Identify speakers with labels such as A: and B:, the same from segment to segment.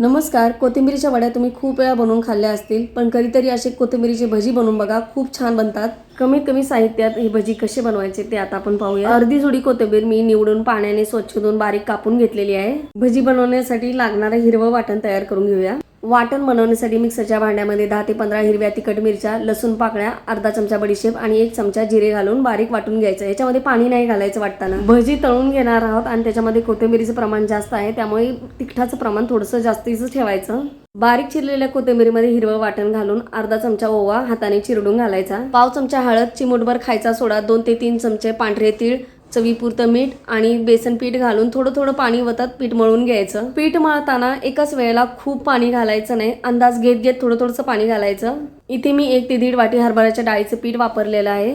A: नमस्कार कोथिंबीरीच्या वड्या तुम्ही खूप वेळा बनवून खाल्ल्या असतील पण कधीतरी अशी कोथिंबीरीची भजी बनवून बघा खूप छान बनतात. कमीत कमी साहित्यात ही भजी कशी बनवायची ते आता आपण पाहूया. अर्धी जुडी कोथिंबीर मी निवडून पाण्याने स्वच्छ धुवून बारीक कापून घेतलेली आहे. भजी बनवण्यासाठी लागणारं हिरवं वाटण तयार करून घेऊया. वाटण बनवण्यासाठी मिक्सरच्या भांड्यामध्ये दहा ते पंधरा हिरव्या तिखट मिरच्या लसूण पाकळ्या अर्धा चमचा बडीशेप आणि एक चमचा जिरे घालून बारीक वाटून घ्यायचं. याच्यामध्ये पाणी नाही घालायचं वाटताना. भजी तळून घेणार आहोत आणि त्याच्यामध्ये कोथिंबीरीचं प्रमाण जास्त आहे त्यामुळे तिखटाचं प्रमाण थोडंसं जास्तीचं ठेवायचं. बारीक चिरलेल्या कोथिंबीरीमध्ये हिरवं वाटण घालून अर्धा चमचा ओवा हाताने चिरडून घालायचा. पाव चमचा हळद चिमूटभर खायचा सोडा दोन ते तीन चमचे पांढरे तीळ चवीपुरतं मीठ आणि बेसन पीठ घालून थोडं थोडं पाणी वतात पीठ मळून घ्यायचं. पीठ मळताना एकाच वेळेला खूप पाणी घालायचं नाही. अंदाज घेत घेत थोडं थोडंसं पाणी घालायचं. इथे मी एक ते दीड वाटी हरभऱ्याच्या डाळीचं पीठ वापरलेलं आहे.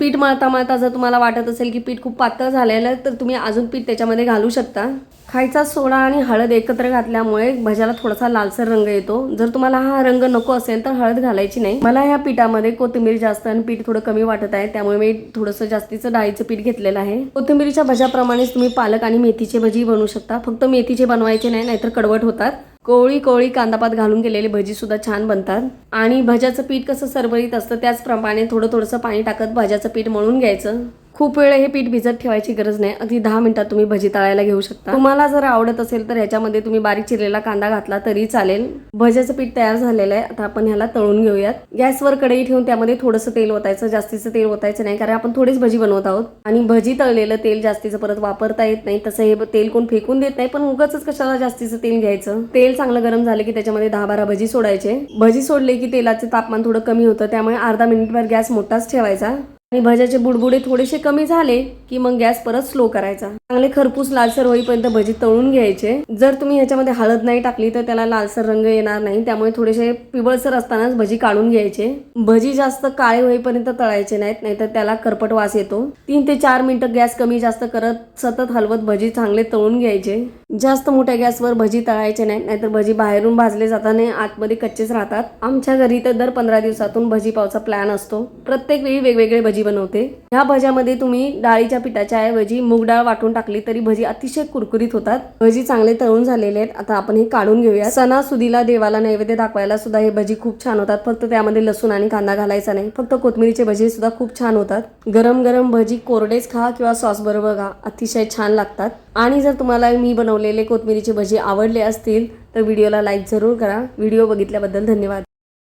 A: पीठ मळता मळता जर तुम्हाला वाटत असेल की पीठ खूप पातळ झालेलं आहे तर तुम्ही अजून पीठ त्याच्यामध्ये घालू शकता. खायचा सोडा आणि हळद एकत्र घातल्यामुळे भज्याला थोडासा लालसर रंग येतो. जर तुम्हाला हा रंग नको असेल तर हळद घालायची नाही. मला ह्या पिठामध्ये कोथिंबीर जास्त आणि पीठ थोडं कमी वाटत आहे. त्यामुळे मी थोडंसं जास्तीचं डाळीचं पीठ घेतलेलं आहे. कोथिंबीरीच्या भज्याप्रमाणेच तुम्ही पालक आणि मेथीचे भजी बनवू शकता. फक्त मेथीचे बनवायचे नाही नाहीतर कडवट होतात. कोळी कोवळी कांदापात घालून केलेली भजी सुद्धा छान बनतात. आणि भज्याचं पीठ कसं सरबरीत असतं त्याचप्रमाणे थोडं थोडंसं पाणी टाकत भज्याचं पीठ मळून घ्यायचं. खूप वेळ हे पीठ भिजत ठेवायची गरज नाही. अगदी दहा मिनिटात तुम्ही भजी तळायला घेऊ शकता. तुम्हाला जर आवडत असेल तर ह्याच्यामध्ये तुम्ही बारीक चिरलेला कांदा घातला तरी चालेल. भज्याचं पीठ तयार झालेलं आहे. आता आपण ह्याला तळून घेऊयात. गॅसवर कढई ठेवून त्यामध्ये थोडंसं तेल ओतायचं. जास्तीचं तेल ओतायचं नाही कारण आपण थोडीच भजी बनवत आहोत. आणि भजी तळलेलं तेल जास्तीचं परत वापरता येत नाही. तसं हे तेल कोण फेकून देत नाही. पण उगाच कशाला जास्तीचं तेल घ्यायचं? तेल चांगलं गरम झालं की त्याच्यामध्ये दहा बारा भजी सोडायचे. भजी सोडले की तेलाचे तापमान थोडं कमी होतं. त्यामुळे अर्धा मिनिटभर गॅस मोठाच ठेवायचा. आणि भज्याचे बुडबुडे थोडेसे कमी झाले की मग गॅस परत स्लो करायचा. चांगले खरपूस लालसर होईपर्यंत भजी तळून घ्यायचे. जर तुम्ही ह्याच्यामध्ये हळद नाही टाकली तर त्याला लालसर रंग येणार नाही. त्यामुळे थोडेसे पिवळसर असतानाच भजी काढून घ्यायचे. भजी जास्त काळे होईपर्यंत तळायचे नाहीत नाहीतर त्याला करपट वास येतो. तीन ते चार मिनिटं गॅस कमी जास्त करत सतत हलवत भजी चांगले तळून घ्यायचे. जास्त मोठ्या गॅसवर भजी तळायचे नाही नाहीतर भजी बाहेरून भाजले जाताना आतमध्ये कच्चेच राहतात. आमच्या घरी तर दर पंधरा दिवसातून भजी पावचा प्लॅन असतो. प्रत्येक वेळी वेगवेगळे भजी बनवते. ह्या भज्यामध्ये तुम्ही डाळीच्या पिठाच्या ऐवजी मूग डाळ वाटून टाकली तरी भजी अतिशय कुरकुरीत होतात. भजी चांगले तळून झालेले आहेत. आता आपण हे काढून घेऊया सणासुदीला देवाला नैवेद्य दाखवायला सुद्धा हे भजी खूप छान होतात. फक्त त्यामध्ये लसूण आणि कांदा घालायचा नाही. फक्त कोथमिरीचे भजी सुद्धा खूप छान होतात. गरम गरम भजी कोरडेच खा किंवा सॉस बरोबर खा. अतिशय छान लागतात. आणि जर तुम्हाला मी बनवलेले कोथमिरीचे भजी आवडले असतील तर व्हिडिओला लाईक जरूर करा. व्हिडिओ बघितल्याबद्दल धन्यवाद.